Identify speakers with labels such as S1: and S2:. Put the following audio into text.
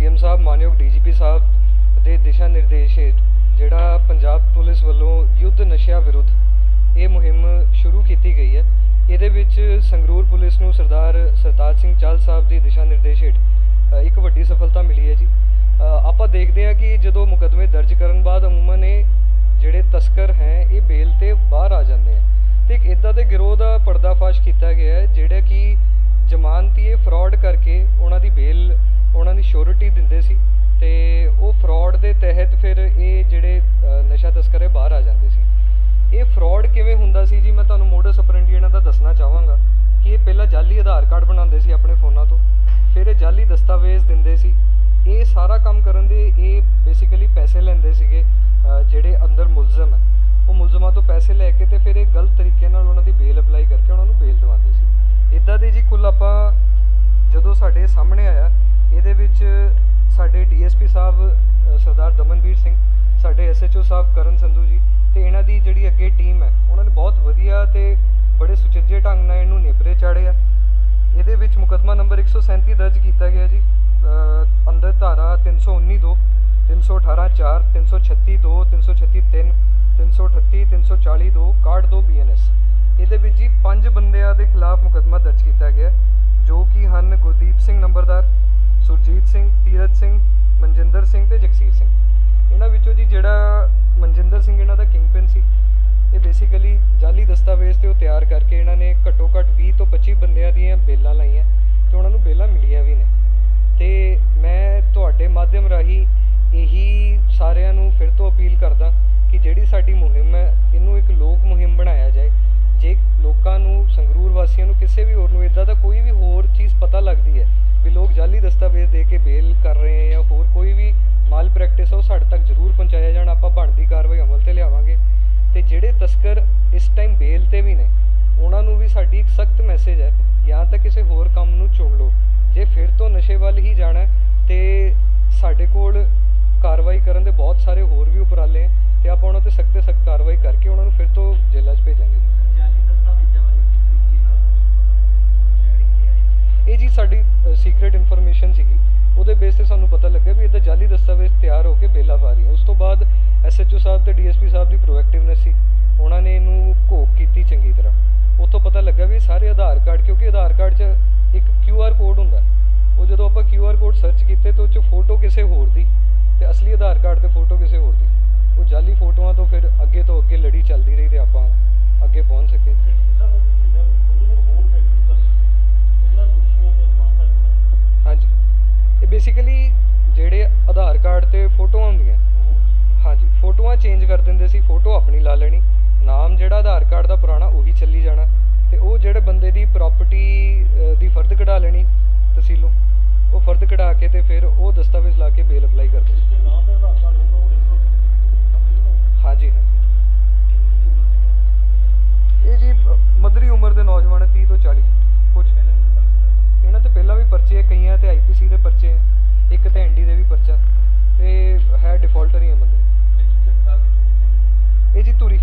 S1: CM ਸਾਹਿਬ, ਮਾਨਯੋਗ DGP ਸਾਹਿਬ ਦੇ ਦਿਸ਼ਾ ਨਿਰਦੇਸ਼ ਹੇਠ ਜਿਹੜਾ ਪੰਜਾਬ ਪੁਲਿਸ ਵੱਲੋਂ ਯੁੱਧ ਨਸ਼ਿਆਂ ਵਿਰੁੱਧ ਇਹ ਮੁਹਿੰਮ ਸ਼ੁਰੂ ਕੀਤੀ ਗਈ ਹੈ। ਇਹਦੇ ਵਿੱਚ ਸੰਗਰੂਰ ਪੁਲਿਸ ਨੂੰ ਸਰਦਾਰ ਸਰਤਾਜ ਸਿੰਘ ਚਾਲ ਸਾਹਿਬ ਦੀ ਦਿਸ਼ਾ ਨਿਰਦੇਸ਼ ਹੇਠ ਇੱਕ ਵੱਡੀ ਸਫਲਤਾ ਮਿਲੀ ਹੈ ਜੀ। ਆਪਾਂ ਦੇਖਦੇ ਹਾਂ ਕਿ ਜਦੋਂ ਮੁਕੱਦਮੇ ਦਰਜ ਕਰਨ ਬਾਅਦ ਅਮੂਮਨ ਇਹ ਜਿਹੜੇ ਤਸਕਰ ਹੈ, ਇਹ ਬੇਲ ਤੇ ਬਾਹਰ ਆ ਜਾਂਦੇ ਆ। ਤੇ ਇੱਕ ਇਦਾਂ ਦੇ ਗਿਰੋਹ ਦਾ ਪਰਦਾਫਾਸ਼ ਕੀਤਾ ਗਿਆ ਹੈ, ਜਿਹੜਾ ਕਿ ਜ਼ਮਾਨਤੀ ਇਹ ਫਰਾਡ ਕਰਕੇ ਉਹਨਾਂ ਦੀ ਬੇਲ ਉਹਨਾਂ ਦੀ ਸ਼ੋਰਿਟੀ ਦਿੰਦੇ ਸੀ ਤੇ ਉਹ ਫਰਾਡ ਦੇ ਤਹਿਤ ਫਿਰ ਇਹ ਜਿਹੜੇ ਨਸ਼ਾ ਤਸਕਰ ਹੈ ਬਾਹਰ ਆ ਜਾਂਦੇ ਸੀ। ਇਹ ਫਰਾਡ ਕਿਵੇਂ ਹੁੰਦਾ ਸੀ ਜੀ? ਮੈਂ ਤੁਹਾਨੂੰ ਮੋਡਸ ਆਪਰੈਂਡੀ ਇਹਨਾਂ ਦਾ ਦੱਸਣਾ ਚਾਹਾਂਗਾ ਕਿ ਇਹ ਪਹਿਲਾਂ ਜਾਲੀ ਆਧਾਰ ਕਾਰਡ ਬਣਾਉਂਦੇ ਸੀ ਆਪਣੇ ਫੋਨਾਂ ਤੋਂ, ਫਿਰ ਇਹ ਜਾਲੀ ਦਸਤਾਵੇਜ਼ ਦਿੰਦੇ ਸੀ। ਇਹ ਸਾਰਾ ਕੰਮ ਕਰਨ ਦੇ, ਇਹ ਬੇਸਿਕਲੀ ਪੈਸੇ ਲੈਂਦੇ ਸੀਗੇ ਜਿਹੜੇ ਅੰਦਰ ਮੁਲਜ਼ਮ ਹੈ। ਉਹ ਮੁਲਜ਼ਮਾਂ ਤੋਂ ਪੈਸੇ ਲੈ ਕੇ ਤੇ ਫਿਰ ਇਹ ਗਲਤ ਤਰੀਕੇ ਨਾਲ ਉਹਨਾਂ ਦੀ ਬੇਲ ਅਪਲਾਈ ਕਰਕੇ ਉਹਨਾਂ ਨੂੰ ਬੇਲ ਦਿਵਾਉਂਦੇ ਸੀ। ਇਦਾਂ ਦੇ ਜੀ ਕੁੱਲ ਆਪਾਂ ਜਦੋਂ ਸਾਡੇ ਸਾਹਮਣੇ ਆਇਆ ਸਾਡੇ ਡੀਐਸਪੀ ਸਾਹਿਬ ਸਰਦਾਰ ਦਮਨਵੀਰ ਸਿੰਘ, ਸਾਡੇ ਐਸਐਚਓ ਸਾਹਿਬ ਕਰਨ ਸੰਧੂ ਜੀ ਤੇ ਇਹਨਾਂ ਦੀ ਜਿਹੜੀ ਅੱਗੇ ਟੀਮ ਹੈ, ਉਹਨਾਂ ਨੇ ਬਹੁਤ ਵਧੀਆ ਤੇ ਬੜੇ ਸੁਚੱਜੇ ਢੰਗ ਨਾਲ ਇਹਨੂੰ ਨੇਪਰੇ ਚਾੜਿਆ। ਇਹਦੇ ਵਿੱਚ ਮੁਕੱਦਮਾ ਨੰਬਰ 137 ਦਰਜ ਕੀਤਾ ਗਿਆ ਜੀ ਅੰਦਰ ਧਾਰਾ 319 2 318 4 336 2 336 3 338 340 2 61 2 ਬੀਐਨਐਸ। ਇਹਦੇ ਵਿੱਚ ਜੀ ਪੰਜ ਬੰਦਿਆਂ ਦੇ ਖਿਲਾਫ ਮੁਕੱਦਮਾ ਦਰਜ ਕੀਤਾ ਗਿਆ, ਜੋ ਕਿ ਹਨ ਗੁਰਦੀਪ ਸਿੰਘ ਨੰਬਰਦਾਰ ਸੁਰਜੀਤ ਸਿੰਘ ਤੀਰਤ ਸਿੰਘ, ਮਨਜਿੰਦਰ ਸਿੰਘ ਤੇ ਜਗਸੀਰ ਸਿੰਘ। ਇਹਨਾਂ ਵਿੱਚੋਂ ਜੀ ਜਿਹੜਾ ਮਨਜਿੰਦਰ ਸਿੰਘ ਇਹਨਾਂ ਦਾ ਕਿੰਗਪਿਨ ਸੀ, ਇਹ ਬੇਸਿਕਲੀ ਜਾਲੀ ਦਸਤਾਵੇਜ਼ ਤੇ ਉਹ ਤਿਆਰ ਕਰਕੇ ਇਹਨਾਂ ਨੇ ਘੱਟੋ ਘੱਟ 20 ਤੋਂ 25 ਬੰਦਿਆਂ ਦੀਆਂ ਬੇਲਾਂ ਲਾਈਆਂ। ਜਾਲੀ ਦਸਤਾਵੇਜ਼ ਦੇ ਕੇ ਬੇਲ ਕਰ ਰਹੇ ਹੈ ਜਾਂ ਹੋਰ ਕੋਈ ਵੀ ਮਾਲ ਪ੍ਰੈਕਟਿਸ ਹੈ ਉਹ ਸਾਡੇ ਤੱਕ ਜ਼ਰੂਰ ਪਹੁੰਚਾਇਆ ਜਾਣ, ਆਪਾਂ ਬਣਦੀ ਕਾਰਵਾਈ ਅਮਲ ਤੇ ਲਿਆਵਾਂਗੇ। ਤੇ ਜਿਹੜੇ ਤਸਕਰ ਇਸ ਟਾਈਮ ਬੇਲ ਤੇ ਵੀ ਨੇ, ਉਹਨਾਂ ਨੂੰ ਵੀ ਸਾਡੀ ਇੱਕ ਸਖਤ ਮੈਸੇਜ ਹੈ, ਜਾਂ ਤਾਂ ਕਿਸੇ ਹੋਰ ਕੰਮ ਨੂੰ ਚੁਣ ਲਓ। ਜੇ ਫਿਰ ਤੋਂ ਨਸ਼ੇ ਵੱਲ ਹੀ ਜਾਣਾ ਹੈ, ਤੇ ਸਾਡੇ ਕੋਲ ਕਾਰਵਾਈ ਕਰਨ ਦੇ ਬਹੁਤ ਸਾਰੇ ਹੋਰ ਵੀ ਉਪਰਾਲੇ ਹੈ, ਤੇ ਆਪਾਂ ਉਹਨਾਂ ਤੇ ਸਖਤ ਸਖਤ ਕਾਰਵਾਈ ਕਰਕੇ ਉਹਨਾਂ ਨੂੰ ਫਿਰ ਤੋਂ ਜੇਲ੍ਹਾਂ 'ਚ ਭੇਜਾਂਗੇ। ਸਾਡੀ ਸੀਕ੍ਰੀਟ ਇਨਫੋਰਮੇਸ਼ਨ ਸੀਗੀ, ਉਹਦੇ ਬੇਸ ਤੇ ਸਾਨੂੰ ਪਤਾ ਲੱਗਾ ਵੀ ਇਹਦਾ ਜਾਲੀ ਦਸਤਾਵੇਜ਼ ਤਿਆਰ ਹੋ ਕੇ ਬੇਲਾ ਪਾ ਰਹੀਆਂ ਉਸ ਤੋਂ ਬਾਅਦ ਐਸਐਚਓ ਸਾਹਿਬ ਤੇ ਡੀਐਸਪੀ ਸਾਹਿਬ ਦੀ ਪ੍ਰੋਐਕਟਿਵਨੈਸ ਸੀ। ਉਹਨਾਂ ਨੇ ਇਹਨੂੰ ਘੋਖ ਕੀਤੀ ਚੰਗੀ ਤਰ੍ਹਾਂ। ਉੱਥੋਂ ਪਤਾ ਲੱਗਾ ਵੀ ਸਾਰੇ ਆਧਾਰ ਕਾਰਡ, ਕਿਉਂਕਿ ਆਧਾਰ ਕਾਰਡ 'ਚ ਇੱਕ ਕਿਊਆਰ ਕੋਡ ਹੁੰਦਾ ਉਹ ਜਦੋਂ ਆਪਾਂ ਕਿਊਆਰ ਕੋਡ ਸਰਚ ਕੀਤੇ ਤਾਂ ਉਹ 'ਚ ਫੋਟੋ ਕਿਸੇ ਹੋਰ ਦੀ ਤੇ ਅਸਲੀ ਆਧਾਰ ਕਾਰਡ ਤੇ ਫੋਟੋ ਕਿਸੇ ਹੋਰ ਦੀ। ਉਹ ਜਾਲੀ ਫੋਟੋਆਂ ਤੋਂ ਫਿਰ ਅੱਗੇ ਤੋਂ ਅੱਗੇ ਲੜੀ ਚੱਲਦੀ ਰਹੀ ਤੇ ਆਪਾਂ ਅੱਗੇ ਪਹੁੰਚ ਐਕਚੁਅਲੀ ਜਿਹੜੇ ਆਧਾਰ ਕਾਰਡ ਤੇ ਫੋਟੋਆਂ ਹੁੰਦੀਆਂ। ਹਾਂਜੀ, ਫੋਟੋਆਂ ਚੇਂਜ ਕਰ ਦਿੰਦੇ ਸੀ, ਫੋਟੋ ਆਪਣੀ ਲਾ ਲੈਣੀ। ਨਾਮ ਜਿਹੜਾ ਆਧਾਰ ਕਾਰਡ ਦਾ ਪੁਰਾਣਾ, ਉਹੀ ਚੱਲੀ ਜਾਣਾ। ਤੇ ਉਹ ਜਿਹੜੇ ਬੰਦੇ ਦੀ ਪ੍ਰਾਪਰਟੀ ਦੀ ਫਰਦ ਕਢਾ ਲੈਣੀ ਤਹਿਸੀਲੋਂ, ਉਹ ਫਰਦ ਕਢਾ ਕੇ ਤੇ ਫਿਰ ਉਹ ਦਸਤਾਵੇਜ਼ ਲਾ ਕੇ ਬੇਲ ਅਪਲਾਈ ਕਰਦੇ ਸੀ। ਹਾਂਜੀ ਹਾਂਜੀ। ਇਹ ਜੀ ਮਦਰੀ ਉਮਰ ਦੇ ਨੌਜਵਾਨ 30 ਤੋਂ 40 ਕੁਝ ਇਹਨਾਂ ਤੇ ਪਹਿਲਾਂ ਵੀ ਪਰਚੇ ਕਈਆਂ এই যে তরি